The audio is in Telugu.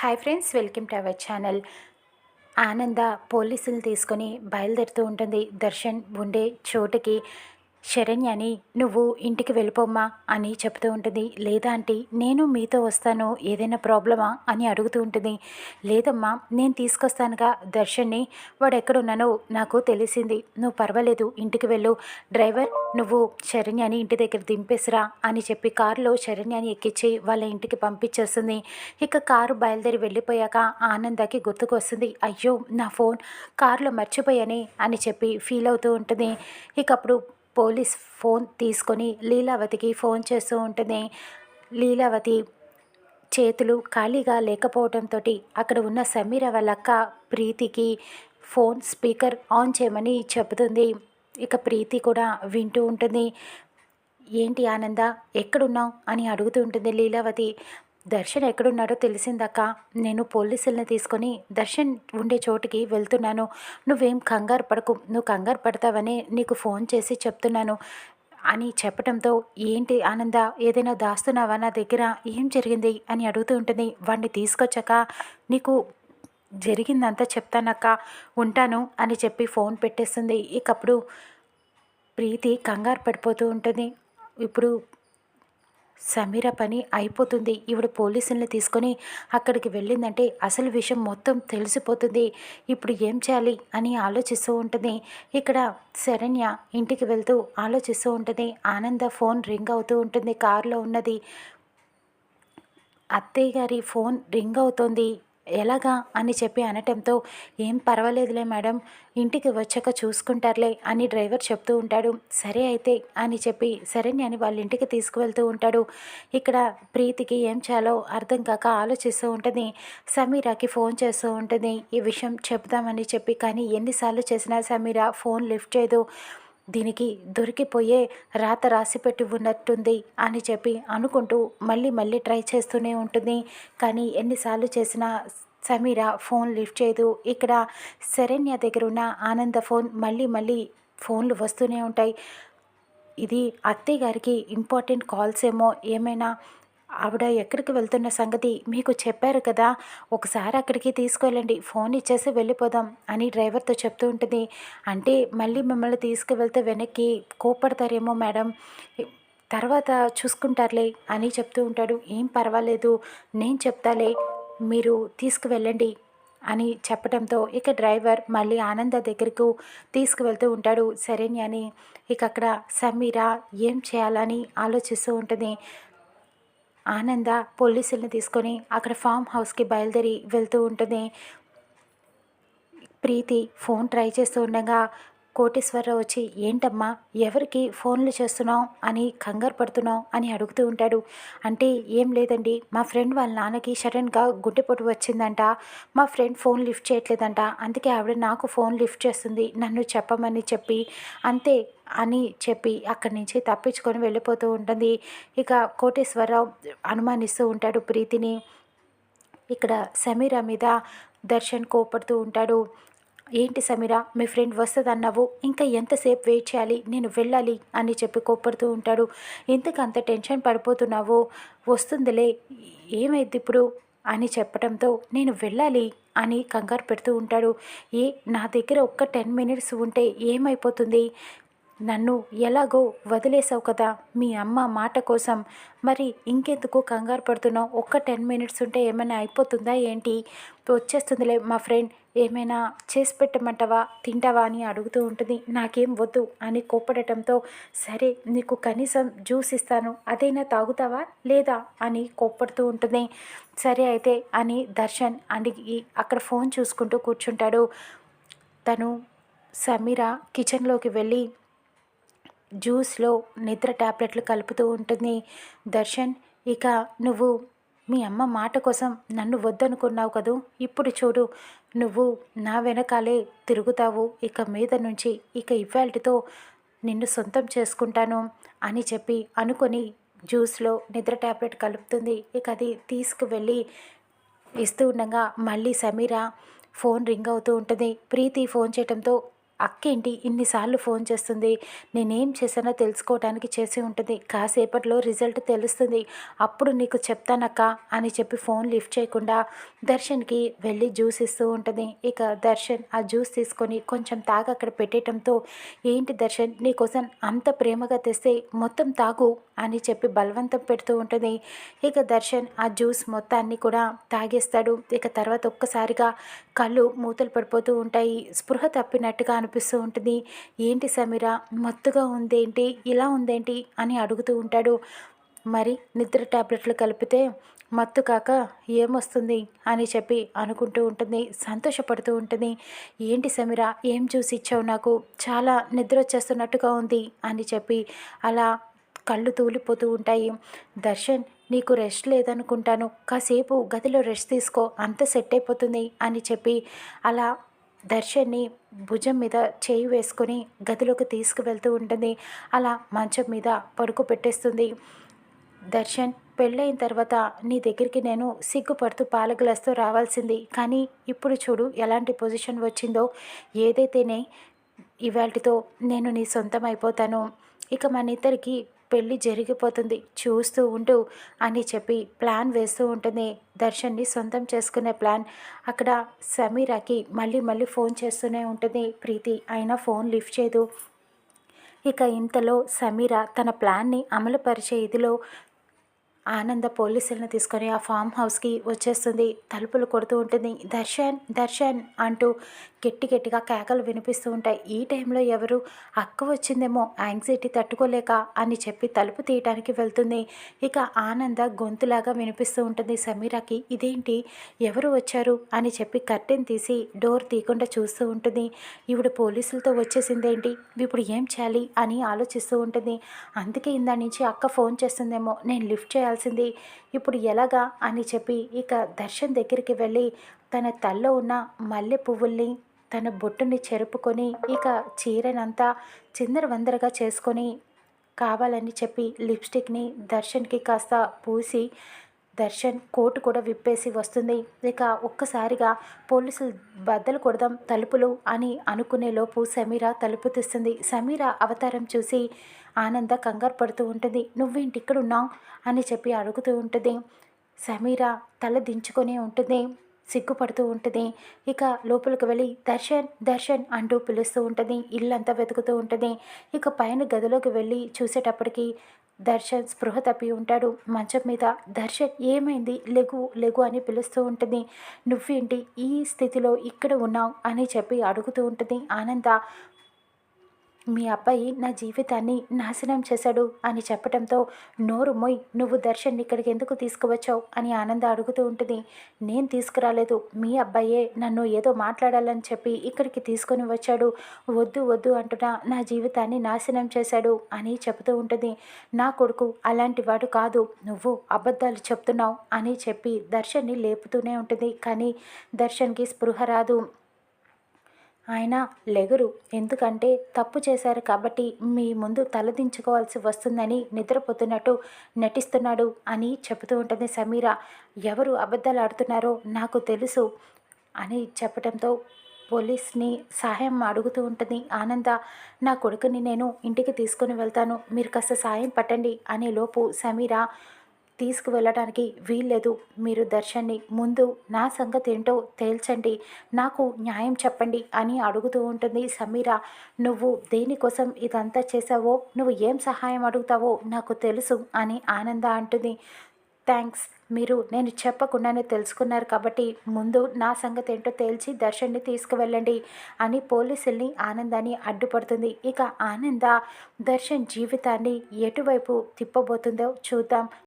Hi friends welcome to our channel. ఆనంద పోలీసులు తీసుకొని బయలుదేరుతూ ఉంటుంది దర్శన్ ఉండే చోటుకి. శరణ్యని నువ్వు ఇంటికి వెళ్ళిపోమ్మా అని చెప్తూ ఉంటుంది. లేదా ఆంటీ నేను మీతో వస్తాను ఏదైనా ప్రాబ్లమా అని అడుగుతూ ఉంటుంది. లేదమ్మా నేను తీసుకొస్తానుగా దర్శన్ని. వాడు ఎక్కడున్నానో నాకు తెలిసింది. నువ్వు పర్వాలేదు ఇంటికి వెళ్ళు. డ్రైవర్ నువ్వు శరణ్యని ఇంటి దగ్గర దింపేసిరా అని చెప్పి కారులో శరణ్యని ఎక్కించి వాళ్ళ ఇంటికి పంపించేస్తుంది. ఇక కారు బయలుదేరి వెళ్ళిపోయాక ఆనందకి గుర్తుకు వస్తుంది అయ్యో నా ఫోన్ కారులో మర్చిపోయాని అని చెప్పి ఫీల్ అవుతూ ఉంటుంది. ఇక అప్పుడు పోలీస్ ఫోన్ తీసుకొని లీలావతికి ఫోన్ చేస్తూ ఉంటుంది లీలావతి చేతులు ఖాళీగా లేకపోవడంతో అక్కడ ఉన్న సమీర వాళ్ళ ప్రీతికి ఫోన్ స్పీకర్ ఆన్ చేయమని చెబుతుంది. ఇక ప్రీతి కూడా వింటూ ఉంటుంది. ఏంటి ఆనంద ఎక్కడున్నావు? అని అడుగుతూ ఉంటుంది లీలావతి. దర్శన్ ఎక్కడున్నాడో తెలిసిందక్క. నేను పోలీసుల్ని తీసుకొని దర్శన్ ఉండే చోటుకి వెళ్తున్నాను. నువ్వేం కంగారు పడకు. నువ్వు కంగారు పడతావని నీకు ఫోన్ చేసి చెప్తున్నాను. అని చెప్పడంతో ఏంటి ఆనంద? ఏదైనా దాస్తున్నావా నా దగ్గర? ఏం జరిగింది? అని అడుగుతూ ఉంటుంది. వాడిని తీసుకొచ్చాక నీకు జరిగిందంతా చెప్తానక్క. ఉంటాను అని చెప్పి ఫోన్ పెట్టేస్తుంది. ఇకప్పుడు ప్రీతి కంగారు పడిపోతూ ఉంటుంది. ఇప్పుడు సమీర పని అయిపోతుంది. ఈవిడ పోలీసుల్ని తీసుకొని అక్కడికి వెళ్ళిందంటే అసలు విషయం మొత్తం తెలిసిపోతుంది. ఇప్పుడు ఏం చేయాలి అని ఆలోచిస్తూ ఉంటుంది. ఇక్కడ శరణ్య ఇంటికి వెళ్తూ ఆలోచిస్తూ ఉంటుంది. ఆనంద ఫోన్ రింగ్ అవుతూ ఉంటుంది. కారులో ఉన్నది అత్తయ్య గారి ఫోన్ రింగ్ అవుతుంది. ఎలాగా అని చెప్పి అనటంతో ఏం పర్వాలేదులే మేడం ఇంటికి వచ్చాక చూసుకుంటారులే అని డ్రైవర్ చెప్తూ ఉంటాడు. సరే అయితే అని చెప్పి సరే అని వాళ్ళ ఇంటికి తీసుకువెళ్తూ ఉంటాడు. ఇక్కడ ప్రీతికి ఏం చేయాలో అర్థం కాక ఆలోచిస్తూ ఉంటుంది. సమీరాకి ఫోన్ చేస్తూ ఉంటుంది. ఈ విషయం చెప్దామని చెప్పి కానీ ఎన్నిసార్లు చేసినా సమీరా ఫోన్ లిఫ్ట్ చేయదు. దీనికి దొరికిపోయే రాత రాసి పెట్టి ఉన్నట్టుంది అని చెప్పి అనుకుంటూ మళ్ళీ మళ్ళీ ట్రై చేస్తూనే ఉంటుంది. కానీ ఎన్నిసార్లు చేసినా సమీర ఫోన్ లిఫ్ట్ చేయదు. ఇక్కడ శరణ్య దగ్గర ఉన్న ఆనంద ఫోన్ మళ్ళీ మళ్ళీ ఫోన్లు వస్తూనే ఉంటాయి. ఇది అత్తయ్య గారికి ఇంపార్టెంట్ కాల్స్ ఏమో ఏమైనా ఆవిడ ఎక్కడికి వెళ్తున్న సంగతి మీకు చెప్పారు కదా ఒకసారి అక్కడికి తీసుకువెళ్ళండి ఫోన్ ఇచ్చేసి వెళ్ళిపోదాం అని డ్రైవర్తో చెప్తూ ఉంటుంది. అంటే మళ్ళీ మిమ్మల్ని తీసుకువెళ్తే వెనక్కి కోపడతారేమో మేడం తర్వాత చూసుకుంటారులే అని చెప్తూ ఉంటాడు. ఏం పర్వాలేదు నేను చెప్తాలే మీరు తీసుకువెళ్ళండి అని చెప్పడంతో ఇక డ్రైవర్ మళ్ళీ ఆనంద దగ్గరకు తీసుకువెళ్తూ ఉంటాడు. సరేని అని ఇక అక్కడ సమీర ఏం చేయాలని ఆలోచిస్తూ ఉంటుంది. ఆనంద పోలీసుల్ని తీసుకొని అక్కడ ఫామ్ హౌస్కి బయలుదేరి వెళ్తూ ఉంటుంది. ప్రీతి ఫోన్ ట్రై చేస్తూ ఉండగా కోటేశ్వరరావు వచ్చి ఏంటమ్మా ఎవరికి ఫోన్లు చేస్తున్నావు అని కంగారు పడుతున్నావు అని అడుగుతూ ఉంటాడు. అంటే ఏం లేదండి మా ఫ్రెండ్ వాళ్ళ నాన్నకి సడన్గా గుడ్డెపోటు వచ్చిందంట. మా ఫ్రెండ్ ఫోన్ లిఫ్ట్ చేయట్లేదంట. అందుకే ఆవిడ నాకు ఫోన్ లిఫ్ట్ చేస్తుంది. నన్ను చెప్పమని చెప్పి అంతే అని చెప్పి అక్కడి నుంచి తప్పించుకొని వెళ్ళిపోతూ ఉంటుంది. ఇక కోటేశ్వరరావు అనుమానిస్తూ ఉంటాడు ప్రీతిని. ఇక్కడ సమీర మీద దర్శన్ కోపడుతూ ఉంటాడు. ఏంటి సమీర మీ ఫ్రెండ్ వస్తుంది అన్నావు ఇంకా ఎంతసేపు వెయిట్ చేయాలి నేను వెళ్ళాలి అని చెప్పి కోప్పడుతూ ఉంటాడు. ఎందుకు అంత టెన్షన్ పడిపోతున్నావు? వస్తుందిలే ఏమైంది ఇప్పుడు? అని చెప్పడంతో నేను వెళ్ళాలి అని కంగారు పెడుతూ ఉంటాడు. ఏ నా దగ్గర ఒక్క టెన్ మినిట్స్ ఉంటే ఏమైపోతుంది? నన్ను ఎలాగో వదిలేసావు కదా మీ అమ్మ మాట కోసం. మరి ఇంకెందుకు కంగారు పడుతున్నావు? ఒక్క టెన్ మినిట్స్ ఉంటే ఏమైనా అయిపోతుందా ఏంటి? వచ్చేస్తుందిలే మా ఫ్రెండ్. ఏమైనా చేసి పెట్టమంటావా? తింటావా అని అడుగుతూ ఉంటుంది. నాకేం వద్దు అని కోప్పడటంతో సరే నీకు కనీసం జ్యూస్ ఇస్తాను. అదైనా తాగుతావా లేదా అని కోప్పడుతూ ఉంటుంది. సరే అయితే అని దర్శన్ అడిగి అక్కడ ఫోన్ చూసుకుంటూ కూర్చుంటాడు. తను సమీర కిచెన్లోకి వెళ్ళి జ్యూస్లో నిద్ర ట్యాబ్లెట్లు కలుపుతూ ఉంటుంది. దర్శన్ ఇక నువ్వు మీ అమ్మ మాట కోసం నన్ను వద్దనుకున్నావు కదూ? ఇప్పుడు చూడు నువ్వు నా వెనకాలే తిరుగుతావు. ఇక మీద నుంచి ఇక ఇవాల్టితో నిన్ను సొంతం చేసుకుంటాను అని చెప్పి అనుకొని జ్యూస్లో నిద్ర ట్యాబ్లెట్ కలుపుతుంది. ఇక అది తీసుకువెళ్ళి ఇస్తూ ఉండగా మళ్ళీ సమీర ఫోన్ రింగ్ అవుతూ ఉంటుంది. ప్రీతి ఫోన్ చేయడంతో అక్కేంటి ఇన్నిసార్లు ఫోన్ చేస్తుంది? నేనేం చేశానో తెలుసుకోవడానికి చేసి ఉంటుంది. కాసేపట్లో రిజల్ట్ తెలుస్తుంది. అప్పుడు నీకు చెప్తానక్క అని చెప్పి ఫోన్ లిఫ్ట్ చేయకుండా దర్శన్కి వెళ్ళి జ్యూస్ ఇస్తూ ఉంటుంది. ఇక దర్శన్ ఆ జ్యూస్ తీసుకొని కొంచెం తాగి అక్కడ పెట్టేయటంతో ఏంటి దర్శన్ నీకోసం అంత ప్రేమగా తెస్తే మొత్తం తాగు అని చెప్పి బలవంతం పెడుతూ ఉంటుంది. ఇక దర్శన్ ఆ జ్యూస్ మొత్తాన్ని కూడా తాగేస్తాడు. ఇక తర్వాత ఒక్కసారిగా కళ్ళు మూతలు పడిపోతూ ఉంటాయి స్పృహ తప్పినట్టుగా అనిపిస్తూ ఉంటుంది. ఏంటి సమీర? మత్తుగా ఉందేంటి? ఇలా ఉందేంటి? అని అడుగుతూ ఉంటాడు. మరి నిద్ర టాబ్లెట్లు కలిపితే మత్తు కాక ఏమొస్తుంది? అని చెప్పి అనుకుంటూ ఉంటుంది. సంతోషపడుతూ ఉంటుంది. ఏంటి సమీర? ఏం చూసి ఇచ్చావు నాకు? చాలా నిద్ర వచ్చేస్తున్నట్టుగా ఉంది అని చెప్పి అలా కళ్ళు తూలిపోతూ ఉంటాయి. దర్శన్ నీకు రెస్ట్ లేదనుకుంటాను కాసేపు గదిలో రెస్ట్ తీసుకో అంత సెట్ అయిపోతుంది అని చెప్పి అలా దర్శన్ని భుజం మీద చేయి వేసుకొని గదిలోకి తీసుకువెళ్తూ ఉంటుంది. అలా మంచం మీద పడుకు పెట్టేస్తుంది. దర్శన్ పెళ్ళైన తర్వాత నీ దగ్గరికి నేను సిగ్గుపడుతూ పాల గ్లాస్తో రావాల్సింది. కానీ ఇప్పుడు చూడు ఎలాంటి పొజిషన్ వచ్చిందో. ఏదైతేనే ఇవాటితో నేను నీ సొంతం అయిపోతాను. ఇక మన ఇద్దరికి పెళ్ళి జరిగిపోతుంది చూస్తూ ఉండు అని చెప్పి ప్లాన్ వేస్తూ ఉంటుంది. దర్శన్ని సొంతం చేసుకునే ప్లాన్. అక్కడ సమీరాకి మళ్ళీ మళ్ళీ ఫోన్ చేస్తూనే ఉంటుంది. ప్రీతి అయినా ఫోన్ లిఫ్ట్ చేయదు. ఇక ఇంతలో సమీర తన ప్లాన్ని అమలుపరిచే ఇదిలో ఆనంద పోలీసులను తీసుకొని ఆ ఫామ్ హౌస్కి వచ్చేస్తుంది. తలుపులు కొడుతూ ఉంటుంది. దర్శన్ దర్శన్ అంటూ గట్టి గట్టిగా కేకలు వినిపిస్తూ ఉంటాయి. ఈ టైంలో ఎవరు? అక్క వచ్చిందేమో యాంగ్జైటీ తట్టుకోలేక అని చెప్పి తలుపు తీయటానికి వెళ్తుంది. ఇక ఆనంద గొంతులాగా వినిపిస్తూ ఉంటుంది. సమీరాకి ఇదేంటి? ఎవరు వచ్చారు? అని చెప్పి కర్టెన్ తీసి డోర్ తీయకుండా చూస్తూ ఉంటుంది. ఇప్పుడు పోలీసులతో వచ్చేసిందేంటి? ఇప్పుడు ఏం చేయాలి? అని ఆలోచిస్తూ ఉంటుంది. అందుకే ఇందా నుంచి అక్క ఫోన్ చేస్తుందేమో నేను లిఫ్ట్ చేయాలి చేయాల్సింది. ఇప్పుడు ఎలాగా? అని చెప్పి ఇక దర్శన్ దగ్గరికి వెళ్ళి తన తల్లో ఉన్న మల్లె పువ్వుల్ని తన బొట్టుని చెరుపుకొని ఇక చీరనంతా చిందరవందరగా చేసుకొని కావాలని చెప్పి లిప్స్టిక్ని దర్శన్కి కాస్త పూసి దర్శన్ కోటు కూడా విప్పేసి వస్తుంది. ఇక ఒక్కసారిగా పోలీసులు బద్దలు కొడదాం తలుపులు అని అనుకునేలోపు సమీర తలుపు తీస్తుంది. సమీర అవతారం చూసి ఆనంద కంగారు పడుతూ ఉంటుంది. నువ్వేంటి ఇక్కడ ఉన్నావు? అని చెప్పి అడుగుతూ ఉంటుంది. సమీర తల దించుకొని ఉంటుంది. సిగ్గుపడుతూ ఉంటుంది. ఇక లోపలికి వెళ్ళి దర్శన్ దర్శన్ అంటూ పిలుస్తూ ఉంటుంది. ఇల్లంతా వెతుకుతూ ఉంటుంది. ఇక పైన గదిలోకి వెళ్ళి చూసేటప్పటికి దర్శన్ స్పృహ తప్పి ఉంటాడు. మంచం మీద దర్శన్ ఏమైంది? లెగు లెగు అని పిలుస్తూ ఉంటుంది. నువ్వేంటి? ఈ స్థితిలో ఇక్కడ ఉన్నావు అని చెప్పి అడుగుతూ ఉంటుంది ఆనంద. మీ అబ్బాయి నా జీవితాన్ని నాశనం చేశాడు అని చెప్పడంతో నోరు మొయ్ నువ్వు దర్శన్ ఇక్కడికి ఎందుకు తీసుకువచ్చావు? అని ఆనంద అడుగుతూ ఉంటుంది. నేను తీసుకురాలేదు. మీ అబ్బాయే నన్ను ఏదో మాట్లాడాలని చెప్పి ఇక్కడికి తీసుకొని వచ్చాడు. వద్దు వద్దు అంటున్నా నా జీవితాన్ని నాశనం చేశాడు అని చెబుతూ ఉంటుంది. నా కొడుకు అలాంటి వాడు కాదు. నువ్వు అబద్ధాలు చెప్తున్నావు అని చెప్పి దర్శన్ని లేపుతూనే ఉంటుంది. కానీ దర్శన్కి స్పృహ రాదు. ఆయన లెగరు. ఎందుకంటే తప్పు చేశారు కాబట్టి మీ ముందు తలదించుకోవాల్సి వస్తుందని నిద్రపోతున్నట్టు నటిస్తున్నాడు అని చెబుతూ ఉంటుంది సమీర. ఎవరు అబద్ధాలు ఆడుతున్నారో నాకు తెలుసు అని చెప్పడంతో పోలీస్ని సహాయం అడుగుతూ ఉంటుంది. ఆనంద నా కొడుకుని నేను ఇంటికి తీసుకుని వెళ్తాను. మీరు కాస్త సాయం పట్టండి అనే లోపు సమీర తీసుకువెళ్ళడానికి వీల్లేదు. మీరు దర్శన్ని ముందు నా సంగతి ఏంటో తేల్చండి. నాకు న్యాయం చెప్పండి అని అడుగుతూ ఉంటుంది సమీర. నువ్వు దేనికోసం ఇదంతా చేసావో నువ్వు ఏం సహాయం అడుగుతావో నాకు తెలుసు అని ఆనంద అంటుంది. థ్యాంక్స్. మీరు నేను చెప్పకుండానే తెలుసుకున్నారు కాబట్టి ముందు నా సంగతి ఏంటో తేల్చి దర్శన్ని తీసుకువెళ్ళండి అని పోలీసుల్ని ఆనందాన్ని అడ్డుపడుతుంది. ఇక ఆనంద దర్శన్ జీవితాన్ని ఎటువైపు తిప్పబోతుందో చూద్దాం.